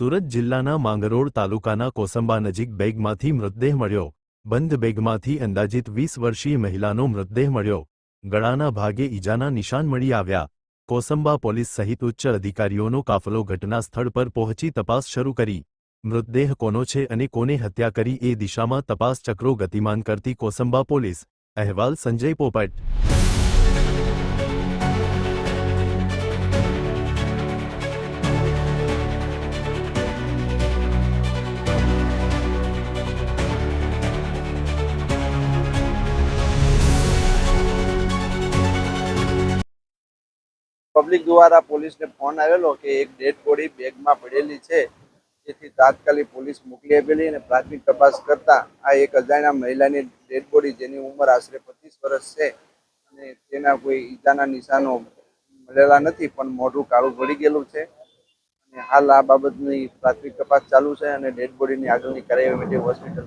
સુરત જિલ્લાના માંગરોળ તાલુકાના કોસંબા નજીક બેગમાંથી મૃતદેહ મળ્યો. બંધ બેગમાંથી અંદાજિત વીસ વર્ષીય મહિલાનો મૃતદેહ મળ્યો. ગળાના ભાગે ઈજાના નિશાન મળી આવ્યા. કોસંબા પોલીસ સહિત ઉચ્ચ અધિકારીઓનો કાફલો ઘટના સ્થળ પર પહોંચી તપાસ શરૂ કરી. મૃતદેહ કોનો છે અને કોને હત્યા કરી એ દિશામાં તપાસ ચક્રો ગતિમાન કરતી કોસંબા પોલીસ. અહેવાલ સંજય પોપટ. પબ્લિક દ્વારા પોલીસને ફોન આવેલો કે એક ડેડ બોડી બેગમાં પડેલી છે. જેથી તાત્કાલિક પોલીસ મોકલી આપેલી અને પ્રાથમિક તપાસ કરતા આ એક અજાણ્યા મહિલાની ડેડ બોડી જેની ઉંમર આશરે પચીસ વર્ષ છે અને તેના કોઈ ઈજાના નિશાનો મળેલા નથી, પણ મોઢું કાળું પડી ગયેલું છે. અને હાલ આ બાબતની પ્રાથમિક તપાસ ચાલુ છે અને ડેડ બોડીની આગળની કાર્યવાહી માટે હોસ્પિટલ